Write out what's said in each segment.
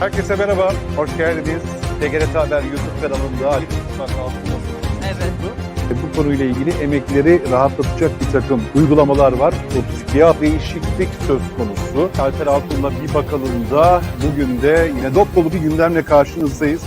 Herkese merhaba, hoş geldiniz. TGRT Haber YouTube kanalında Ali Kutmak Evet. bu konuyla ilgili emekleri rahatlatacak bir takım uygulamalar var. 32'ye değişiklik söz konusu. Alper Altun'la bir bakalım da bugün de yine dop dolu bir gündemle karşınızdayız.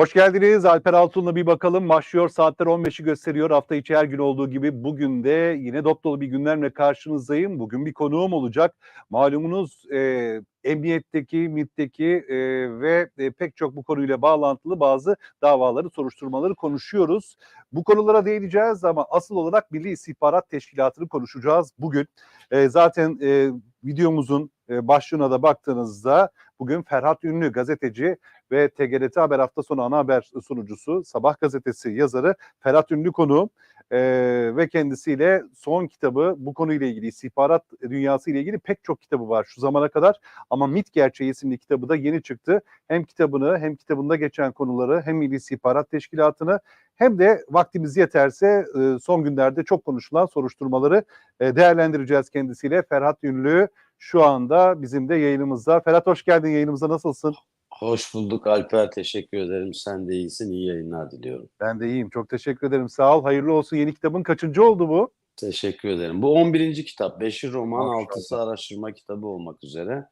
Hoş geldiniz. Alper Altun'la bir bakalım. Başlıyor. Saatler 15'i gösteriyor. Hafta içi her gün olduğu gibi bugün de yine dop dolu bir gündemle karşınızdayım. Bugün bir konuğum olacak. Malumunuz e, emniyetteki, MİT'teki e, ve e, pek çok bu konuyla bağlantılı bazı davaları, soruşturmaları konuşuyoruz. Bu konulara değineceğiz ama asıl olarak Milli İstihbarat Teşkilatı'nı konuşacağız bugün. E, zaten e, videomuzun e, başlığına da baktığınızda bugün Ferhat Ünlü gazeteci ve TGRT Haber hafta sonu ana haber sunucusu, Sabah gazetesi yazarı Ferhat Ünlü konuğum. Ee, ve kendisiyle son kitabı bu konuyla ilgili istihbarat dünyası ile ilgili pek çok kitabı var şu zamana kadar ama MIT Gerçeği isimli kitabı da yeni çıktı. Hem kitabını hem kitabında geçen konuları hem Milli İstihbarat Teşkilatı'nı hem de vaktimiz yeterse e, son günlerde çok konuşulan soruşturmaları e, değerlendireceğiz kendisiyle. Ferhat Ünlü şu anda bizim de yayınımızda. Ferhat hoş geldin yayınımıza nasılsın? Hoş bulduk Alper. Teşekkür ederim. Sen de iyisin. İyi yayınlar diliyorum. Ben de iyiyim. Çok teşekkür ederim. Sağ ol. Hayırlı olsun. Yeni kitabın kaçıncı oldu bu? Teşekkür ederim. Bu 11. kitap. 5'i roman, Maşallah. 6'sı araştırma kitabı olmak üzere.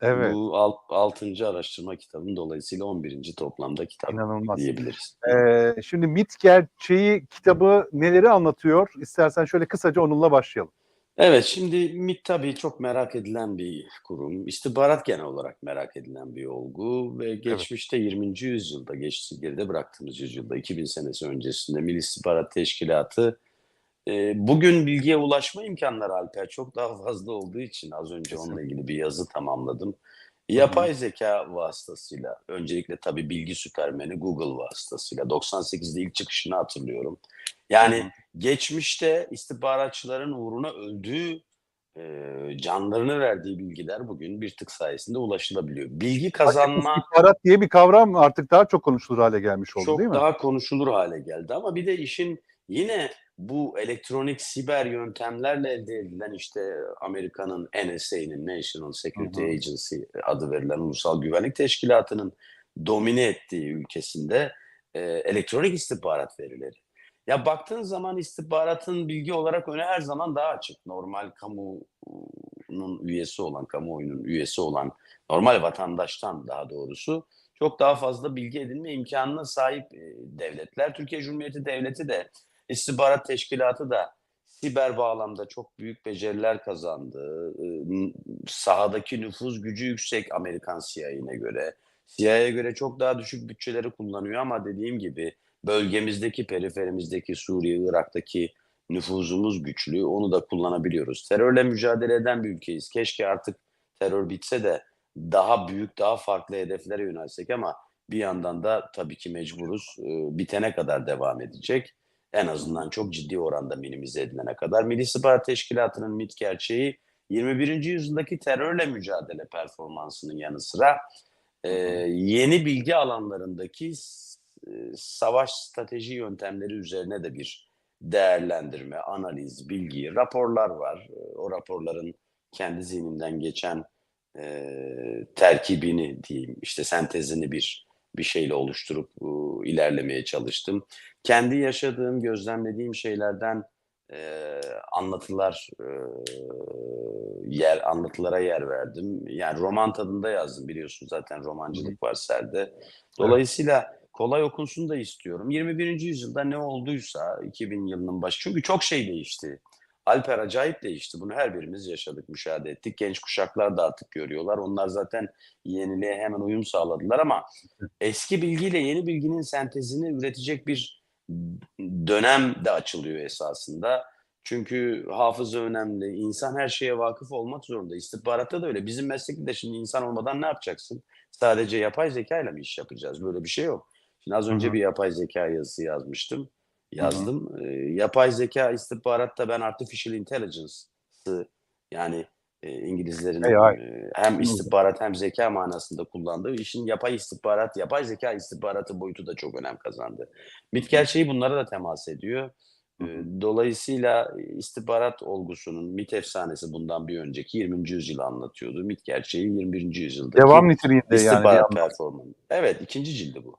Evet. Bu 6. araştırma kitabım dolayısıyla 11. toplamda kitap İnanılmaz. diyebiliriz. Ee, şimdi MIT Gerçeği kitabı neleri anlatıyor? İstersen şöyle kısaca onunla başlayalım. Evet, şimdi MİT tabii çok merak edilen bir kurum. İstihbarat genel olarak merak edilen bir olgu ve geçmişte 20. yüzyılda, geçti geride bıraktığımız yüzyılda, 2000 senesi öncesinde Milli İstihbarat Teşkilatı e, bugün bilgiye ulaşma imkanları Alper çok daha fazla olduğu için az önce onunla Kesinlikle. ilgili bir yazı tamamladım. Yapay zeka vasıtasıyla, öncelikle tabii bilgi süpermeni Google vasıtasıyla 98'de ilk çıkışını hatırlıyorum. Yani geçmişte istihbaratçıların uğruna öldüğü, eee, canlarını verdiği bilgiler bugün bir tık sayesinde ulaşılabiliyor. Bilgi kazanma İstihbarat diye bir kavram artık daha çok konuşulur hale gelmiş oldu çok değil mi? daha konuşulur hale geldi ama bir de işin yine bu elektronik siber yöntemlerle elde edilen işte Amerika'nın NSA'nın National Security Hı hı. Agency adı verilen ulusal güvenlik teşkilatının domine ettiği ülkesinde eee, elektronik istihbarat verileri. Ya baktığın zaman istihbaratın bilgi olarak öne her zaman daha açık. Normal kamunun üyesi olan, kamuoyunun üyesi olan normal vatandaştan daha doğrusu çok daha fazla bilgi edinme imkanına sahip e, devletler. Türkiye Cumhuriyeti Devleti de istihbarat teşkilatı da siber bağlamda çok büyük beceriler kazandı. E, n- Sahadaki nüfuz gücü yüksek Amerikan CIA'ine göre. CIA'ya göre çok daha düşük bütçeleri kullanıyor ama dediğim gibi bölgemizdeki, periferimizdeki Suriye, Irak'taki nüfuzumuz güçlü. Onu da kullanabiliyoruz. Terörle mücadele eden bir ülkeyiz. Keşke artık terör bitse de daha büyük, daha farklı hedeflere yönelsek ama bir yandan da tabii ki mecburuz. Ee, bitene kadar devam edecek. En azından çok ciddi oranda minimize edilene kadar. Milli İstihbarat Teşkilatı'nın MİT gerçeği 21. yüzyıldaki terörle mücadele performansının yanı sıra e, yeni bilgi alanlarındaki e, savaş strateji yöntemleri üzerine de bir değerlendirme, analiz, bilgi, raporlar var. E, O raporların kendi zihnimden geçen eee, terkibini diyeyim, işte sentezini bir bir şeyle oluşturup uuu, ilerlemeye çalıştım. Kendi yaşadığım, gözlemlediğim şeylerden eee, anlatılar eee, yer anlatılara yer verdim. Yani roman tadında yazdım biliyorsun zaten romancılık var serde. Dolayısıyla kolay okunsun da istiyorum. 21. yüzyılda ne olduysa 2000 yılının başı çünkü çok şey değişti. Alper acayip değişti. Bunu her birimiz yaşadık, müşahede ettik. Genç kuşaklar da artık görüyorlar. Onlar zaten yeniliğe hemen uyum sağladılar ama eski bilgiyle yeni bilginin sentezini üretecek bir dönem de açılıyor esasında. Çünkü hafıza önemli. İnsan her şeye vakıf olmak zorunda. İstihbaratta da öyle. Bizim meslekte de şimdi insan olmadan ne yapacaksın? Sadece yapay zeka ile mi iş yapacağız? Böyle bir şey yok. Şimdi az önce Hı hı. bir yapay zeka yazısı yazmıştım yazdım. Ee, yapay zeka istihbaratta ben artificial intelligence'ı yani e, İngilizlerin AI. e, hem istihbarat hem zeka manasında kullandığı işin yapay istihbarat, yapay zeka istihbaratı boyutu da çok önem kazandı. MİT gerçeği bunlara da temas ediyor Hı hı. Eee, dolayısıyla istihbarat olgusunun MİT efsanesi bundan bir önceki 20. yüzyılı anlatıyordu. MİT gerçeği 21. yüzyıldaki Devam niteliğinde yani istihbarat performansı. Evet, 2. cildi bu.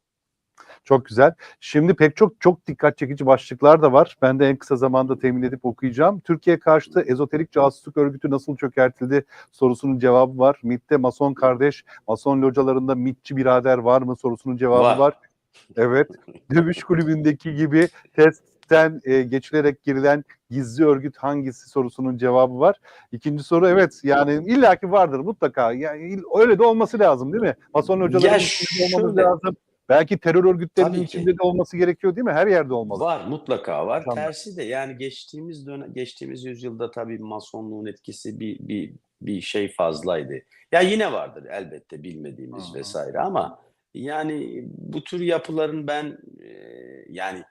Çok güzel. Şimdi pek çok çok dikkat çekici başlıklar da var. Ben de en kısa zamanda temin edip okuyacağım. Türkiye karşıtı ezoterik casusluk örgütü nasıl çökertildi sorusunun cevabı var. MİT'te Mason kardeş, Mason localarında MİTçi birader var mı sorusunun cevabı var. Var. Evet. Dövüş kulübündeki gibi testten e, geçilerek girilen gizli örgüt hangisi sorusunun cevabı var. İkinci soru evet yani illaki vardır mutlaka. Yani öyle de olması lazım değil mi? Mason hocaların Ya olmamız lazım. Belki terör örgütlerinin Tabii ki. içinde de olması gerekiyor değil mi? Her yerde olmalı. Var, mutlaka var. Tamam. Tersi de yani geçtiğimiz dönem geçtiğimiz yüzyılda tabii masonluğun etkisi bir bir bir şey fazlaydı. Ya yine vardır elbette bilmediğimiz hı. vesaire ama yani bu tür yapıların ben eee, yani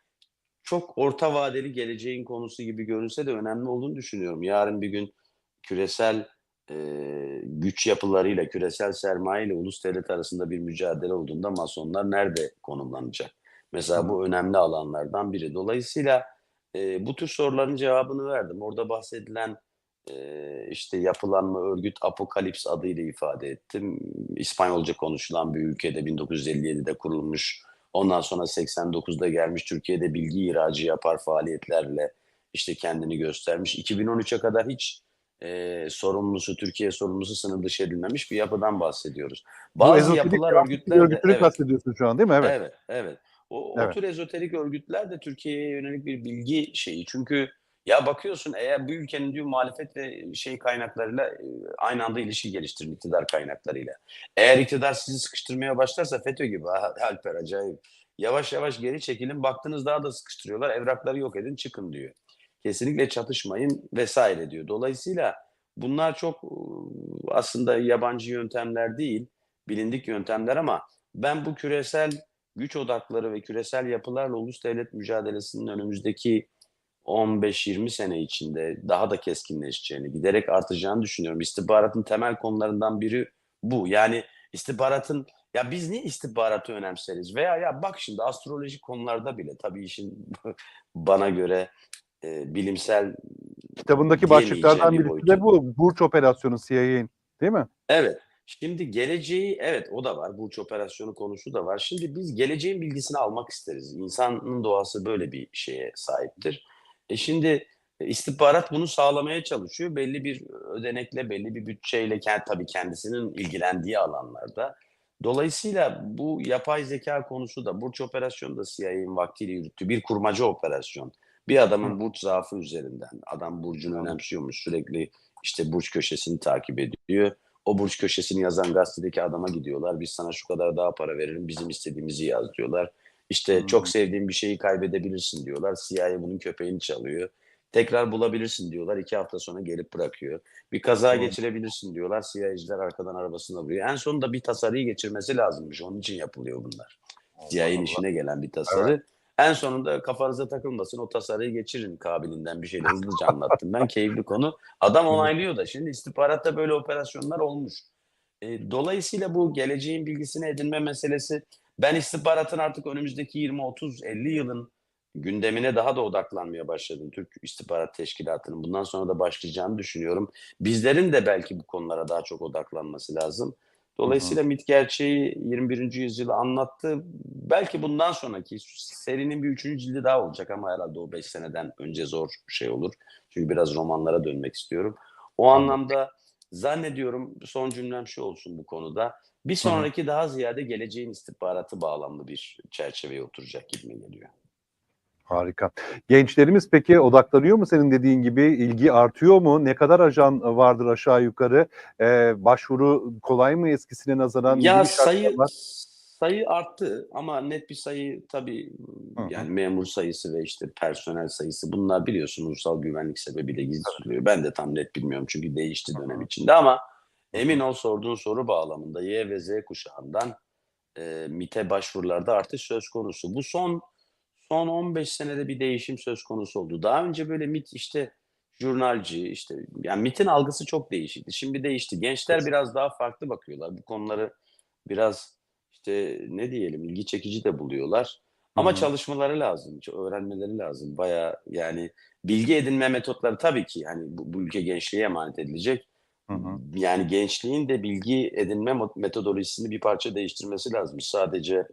çok orta vadeli geleceğin konusu gibi görünse de önemli olduğunu düşünüyorum. Yarın bir gün küresel eee, güç yapılarıyla, küresel sermaye ile ulus devlet arasında bir mücadele olduğunda masonlar nerede konumlanacak? Mesela bu önemli alanlardan biri. Dolayısıyla eee, bu tür soruların cevabını verdim. Orada bahsedilen eee, işte yapılanma örgüt Apokalips adıyla ifade ettim. İspanyolca konuşulan bir ülkede 1957'de kurulmuş. Ondan sonra 89'da gelmiş Türkiye'de bilgi ihracı yapar faaliyetlerle işte kendini göstermiş. 2013'e kadar hiç eee, sorumlusu, Türkiye sorumlusu sınır dışı edilmemiş bir yapıdan bahsediyoruz. Bu Bazı ezoterik yapılar, örgütler de örgütünü evet. kastediyorsun şu an değil mi? Evet. Evet, evet. O, o Evet. tür ezoterik örgütler de Türkiye'ye yönelik bir bilgi şeyi. Çünkü ya bakıyorsun eğer bir ülkenin diyor muhalefet ve şey kaynaklarıyla e, aynı anda ilişki geliştirin iktidar kaynaklarıyla. Eğer iktidar sizi sıkıştırmaya başlarsa FETÖ gibi Alper acayip. Yavaş yavaş geri çekilin baktınız daha da sıkıştırıyorlar evrakları yok edin çıkın diyor. Kesinlikle çatışmayın vesaire diyor. Dolayısıyla bunlar çok ıı, aslında yabancı yöntemler değil bilindik yöntemler ama ben bu küresel güç odakları ve küresel yapılarla ulus devlet mücadelesinin önümüzdeki 15-20 sene içinde daha da keskinleşeceğini, giderek artacağını düşünüyorum. İstihbaratın temel konularından biri bu. Yani istihbaratın ya biz niye istihbaratı önemseriz? Veya ya bak şimdi astrolojik konularda bile tabii işin bana göre e, bilimsel Kitabındaki başlıklardan bir birisi boyutu. de bu. Burç operasyonu CIA'in değil mi? Evet. Şimdi geleceği evet o da var. Burç operasyonu konusu da var. Şimdi biz geleceğin bilgisini almak isteriz. İnsanın doğası böyle bir şeye sahiptir. E şimdi istihbarat bunu sağlamaya çalışıyor. Belli bir ödenekle, belli bir bütçeyle tabii kendisinin ilgilendiği alanlarda. Dolayısıyla bu yapay zeka konusu da burç operasyonu da CIA'nin vaktiyle yürüttü. Bir kurmaca operasyon. Bir adamın burç zaafı üzerinden. Adam burcunu önemsiyormuş. Sürekli işte burç köşesini takip ediyor. O burç köşesini yazan gazetedeki adama gidiyorlar. Biz sana şu kadar daha para verelim. Bizim istediğimizi yaz diyorlar. İşte Hmm. çok sevdiğin bir şeyi kaybedebilirsin diyorlar. CIA bunun köpeğini çalıyor. Tekrar bulabilirsin diyorlar. İki hafta sonra gelip bırakıyor. Bir kaza Doğru. geçirebilirsin diyorlar. CIA'ciler arkadan arabasına vuruyor. En sonunda bir tasarıyı geçirmesi lazımmış. Onun için yapılıyor bunlar. CIA'nin işine gelen bir tasarı. En sonunda kafanıza takılmasın o tasarıyı geçirin kabilinden bir şeyle hızlıca anlattım. Ben keyifli konu. Adam onaylıyor da. Şimdi istihbaratta böyle operasyonlar olmuş. E, dolayısıyla bu geleceğin bilgisini edinme meselesi ben istihbaratın artık önümüzdeki 20, 30, 50 yılın gündemine daha da odaklanmaya başladım. Türk İstihbarat Teşkilatı'nın bundan sonra da başlayacağını düşünüyorum. Bizlerin de belki bu konulara daha çok odaklanması lazım. Dolayısıyla MİT gerçeği 21. yüzyılı anlattı. Belki bundan sonraki serinin bir üçüncü cildi daha olacak ama herhalde o 5 seneden önce zor şey olur. Çünkü biraz romanlara dönmek istiyorum. O anlamda zannediyorum son cümlem şu olsun bu konuda. Bir sonraki daha ziyade geleceğin istihbaratı bağlamlı bir çerçeveye oturacak gibi geliyor. Harika. Gençlerimiz peki odaklanıyor mu senin dediğin gibi? İlgi artıyor mu? Ne kadar ajan vardır aşağı yukarı? Ee, başvuru kolay mı eskisine nazaran? Ya sayı var. sayı arttı ama net bir sayı tabii hı. yani memur sayısı ve işte personel sayısı bunlar biliyorsun ulusal güvenlik sebebiyle gizli tutuluyor. Ben de tam net bilmiyorum çünkü değişti dönem içinde ama emin ol sorduğun soru bağlamında Y ve Z kuşağından e, MİT'e başvurularda artış söz konusu. Bu son son 15 senede bir değişim söz konusu oldu. Daha önce böyle MİT işte jurnalci işte yani MİT'in algısı çok değişikti. Şimdi değişti. Gençler biraz daha farklı bakıyorlar. Bu konuları biraz işte ne diyelim ilgi çekici de buluyorlar. Ama hı. çalışmaları lazım, öğrenmeleri lazım. Bayağı yani bilgi edinme metotları tabii ki yani bu bu ülke gençliğe emanet edilecek. Hı hı. Yani gençliğin de bilgi edinme metodolojisini bir parça değiştirmesi lazım. Sadece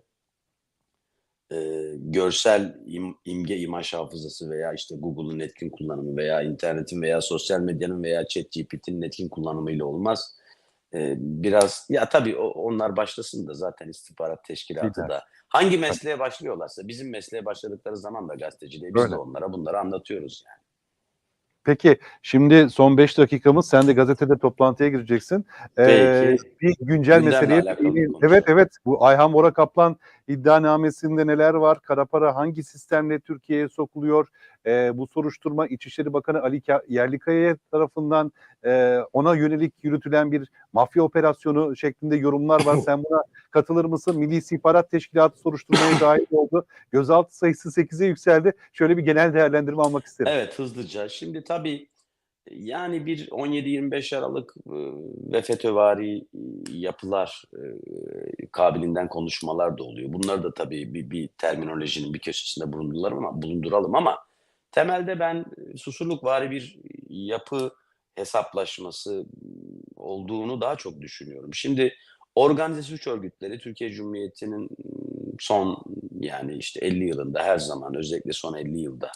eee, görsel im imge, imaj hafızası veya işte Google'ın etkin kullanımı veya internetin veya sosyal medyanın veya ChatGPT'nin etkin kullanımıyla olmaz. Eee, biraz ya tabii o onlar başlasın da zaten istihbarat teşkilatı Lider. da hangi mesleğe başlıyorlarsa bizim mesleğe başladıkları zaman da gazeteciliğe biz Öyle. de onlara bunları anlatıyoruz yani. Peki, şimdi son 5 dakikamız. Sen de gazetede toplantıya gireceksin. Eee, Peki. bir güncel Gündemle meseleye alakalı. Evet, evet. Bu Ayhan Bora Kaplan iddianamesinde neler var? Kara para hangi sistemle Türkiye'ye sokuluyor? Eee, bu soruşturma İçişleri Bakanı Ali Ka Yerlikaya tarafından, eee, ona yönelik yürütülen bir mafya operasyonu şeklinde yorumlar var. Sen buna katılır mısın? Milli İstihbarat Teşkilatı soruşturmaya dâhil oldu. Gözaltı sayısı 8'e yükseldi. Şöyle bir genel değerlendirme almak isterim. Evet, hızlıca. Şimdi tabii, yani bir 17-25 Aralık, ııı, ve FETÖ'vari, iii, yapılar, eee, kabiliğinden konuşmalar da oluyor. Bunları da tabii bir bir terminolojinin bir köşesinde bulunduralım ama bulunduralım ama temelde ben Susurlukvari bir yapı hesaplaşması olduğunu daha çok düşünüyorum. Şimdi organize suç örgütleri Türkiye Cumhuriyeti'nin son yani işte 50 yılında her zaman özellikle son 50 yılda,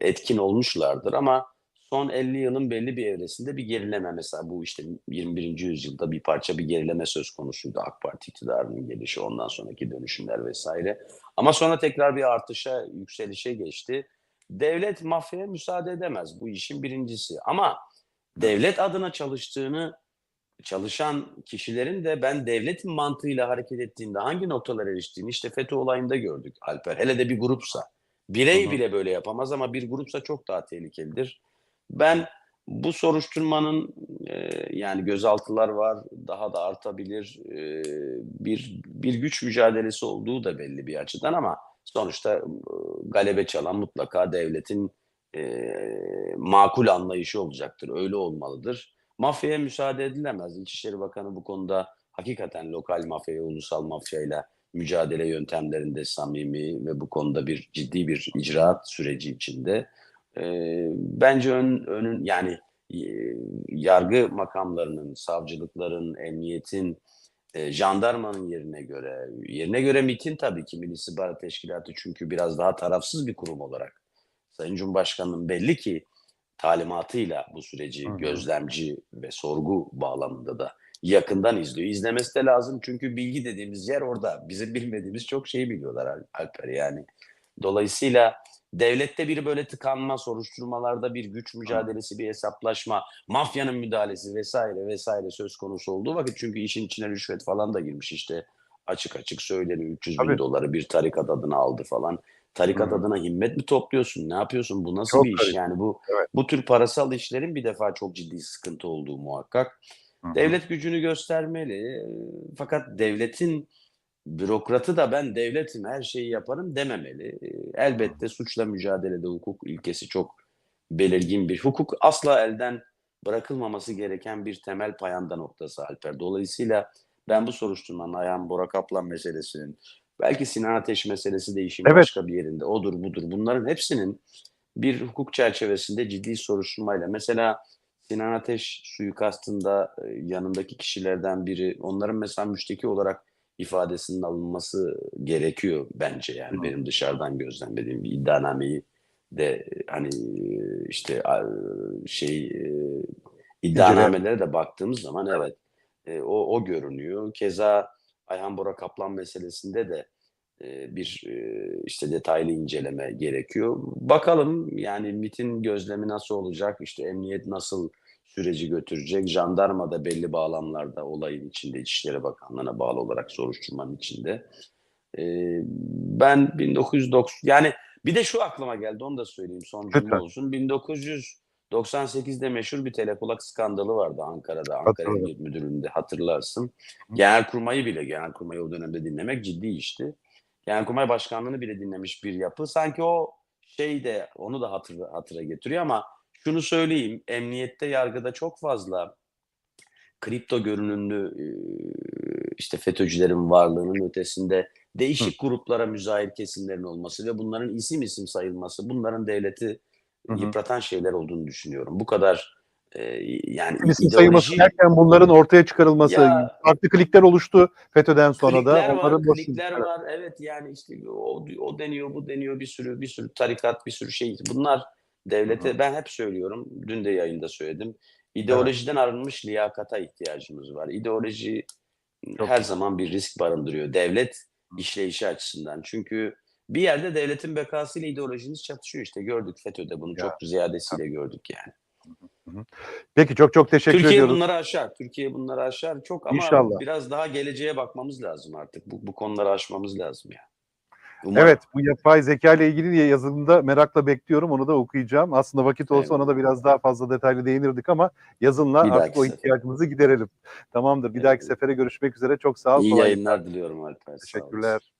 etkin olmuşlardır ama son 50 yılın belli bir evresinde bir gerileme mesela bu işte 21. yüzyılda bir parça bir gerileme söz konusuydu. AK Parti iktidarının gelişi, ondan sonraki dönüşümler vs. Ama sonra tekrar bir artışa, yükselişe geçti. Devlet mafyaya müsaade edemez. Bu işin birincisi ama devlet adına çalıştığını çalışan kişilerin de ben devletin mantığıyla hareket ettiğinde hangi noktalara eriştiğini işte FETÖ olayında gördük Alper. Hele de bir grupsa. Birey Hı hı. bile böyle yapamaz ama bir grupsa çok daha tehlikelidir. Ben bu soruşturmanın, eee, yani gözaltılar var, daha da artabilir, eee, bir bir güç mücadelesi olduğu da belli bir açıdan ama sonuçta, ııı, galebe çalan mutlaka devletin, eee, makul anlayışı olacaktır. Öyle olmalıdır. Mafyaya müsaade edilemez. İçişleri Bakanı bu konuda hakikaten lokal mafyaya, ulusal mafyayla mücadele yöntemlerinde samimi ve bu konuda bir ciddi bir icraat süreci içinde. Eee, bence ön önün yani, eee, yargı makamlarının, savcılıkların, emniyetin, eee, jandarmanın yerine göre, yerine göre MİT'in tabii ki Milli İstihbarat Teşkilatı çünkü biraz daha tarafsız bir kurum olarak Sayın Cumhurbaşkanı'nın belli ki talimatıyla bu süreci Hı gözlemci ve sorgu bağlamında da yakından izliyor. İzlemesi de lazım çünkü bilgi dediğimiz yer orada. Bizim bilmediğimiz çok şeyi biliyorlar Al Alper yani. Dolayısıyla devlette bir böyle tıkanma, soruşturmalarda bir güç mücadelesi, bir hesaplaşma, mafyanın müdahalesi vs. vs. söz konusu olduğu vakit çünkü işin içine rüşvet falan da girmiş işte açık açık söyleniyor. 300 bin Tabii. doları bir tarikat adına aldı falan. Tarikat hı. adına himmet mi topluyorsun? Ne yapıyorsun? Bu nasıl Çok bir iş? karışık. Yani bu Evet. bu tür parasal işlerin bir defa çok ciddi sıkıntı olduğu muhakkak. Hı hı. Devlet gücünü göstermeli. Fakat devletin bürokratı da ben devletim, her şeyi yaparım dememeli. Eee, elbette suçla mücadelede hukuk ilkesi çok belirgin bir hukuk asla elden bırakılmaması gereken bir temel payanda noktası Alper. Dolayısıyla ben bu soruşturmanın Ayhan Bora Kaplan meselesinin, belki Sinan Ateş meselesi de işin Evet. başka bir yerinde, odur budur bunların hepsinin bir hukuk çerçevesinde ciddi soruşturmayla mesela Sinan Ateş suikastında, eee, yanındaki kişilerden biri onların mesela müşteki olarak ifadesinin alınması gerekiyor bence yani Hı. benim dışarıdan gözlemlediğim bir iddianameyi de hani, işte, şey, İnceleyen iddianamelere de baktığımız zaman evet, eee, o o görünüyor. Keza Ayhan Bora Kaplan meselesinde de, eee, bir, işte detaylı inceleme gerekiyor. Bakalım yani MİT'in gözlemi nasıl olacak? İşte emniyet nasıl süreci götürecek? Jandarma da belli bağlamlarda olayın içinde, İçişleri Bakanlığı'na bağlı olarak soruşturmanın içinde. Eee, ben 1990 yani bir de şu aklıma geldi onu da söyleyeyim son cümle Lütfen. olsun. 1998'de meşhur bir telekulak skandalı vardı Ankara'da, Ankara. Emniyet Müdürlüğü'nde hatırlarsın. Genelkurmay'ı bile, Genelkurmay'ı o dönemde dinlemek ciddi işti. Genelkurmay Başkanlığı'nı bile dinlemiş bir yapı. Sanki o şey de onu da hatıra hatıra getiriyor ama şunu söyleyeyim, emniyette, yargıda çok fazla kripto görünümlü, işte FETÖ'cülerin varlığının ötesinde değişik gruplara müzahir kesimlerin olması ve bunların isim isim sayılması, bunların devleti Hı yıpratan şeyler olduğunu düşünüyorum. Bu kadar e, yani İsim sayılması derken bunların ortaya çıkarılması, Ya- farklı klikler oluştu FETÖ'den sonra klikler da. var, Onların klikler var. Evet yani işte o, o deniyor, bu deniyor bir sürü bir sürü tarikat, bir sürü şey. Bunlar devlete ben hep söylüyorum. Dün de yayında söyledim. İdeolojiden arınmış liyakata ihtiyacımız var. İdeoloji Çok her güzel. zaman bir risk barındırıyor. Devlet işleyişi açısından. Çünkü bir yerde devletin bekasıyla ideolojiniz çatışıyor işte. Gördük FETÖ'de bunu Ya. çok ziyadesiyle gördük yani. Peki çok çok teşekkür Türkiye ediyoruz. bunları aşar. Türkiye bunları aşar. Çok ama İnşallah. biraz daha geleceğe bakmamız lazım artık. Bu, bu konuları aşmamız lazım ya. Umarım. Evet bu yapay zeka ile ilgili diye yazılımda merakla bekliyorum. Onu da okuyacağım. Aslında vakit olsa ona da biraz daha fazla detaylı değinirdik ama yazınla Bir artık o sefer. ihtiyacımızı giderelim. Tamamdır. Bir Evet. dahaki sefere görüşmek üzere. Çok sağ ol. İyi kolay yayınlar diliyorum Alper. Teşekkürler.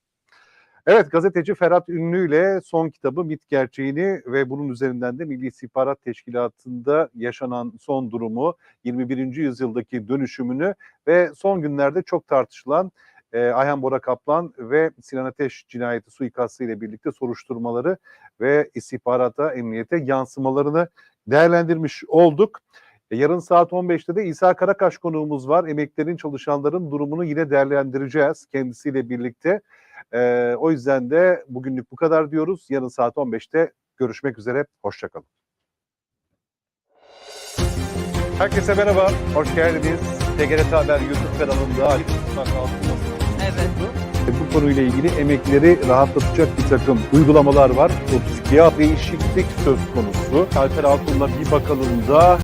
Evet gazeteci Ferhat Ünlü ile son kitabı MIT Gerçeğini ve bunun üzerinden de Milli İstihbarat Teşkilatı'nda yaşanan son durumu, 21. yüzyıldaki dönüşümünü ve son günlerde çok tartışılan e, Ayhan Bora Kaplan ve Sinan Ateş cinayeti suikastı ile birlikte soruşturmaları ve istihbarata, emniyete yansımalarını değerlendirmiş olduk. E, Yarın saat 15'te de İsa Karakaş konuğumuz var. Emeklerin, çalışanların durumunu yine değerlendireceğiz kendisiyle birlikte. Ee, o yüzden de bugünlük bu kadar diyoruz. Yarın saat 15'te görüşmek üzere. Hoşçakalın. Herkese merhaba. Hoş geldiniz. TGRT Haber YouTube kanalında Ali Tutsak Evet. bu konuyla ilgili emekleri rahatlatacak bir takım uygulamalar var. 32'ye değişiklik söz konusu. Alper Altun'la bir bakalım da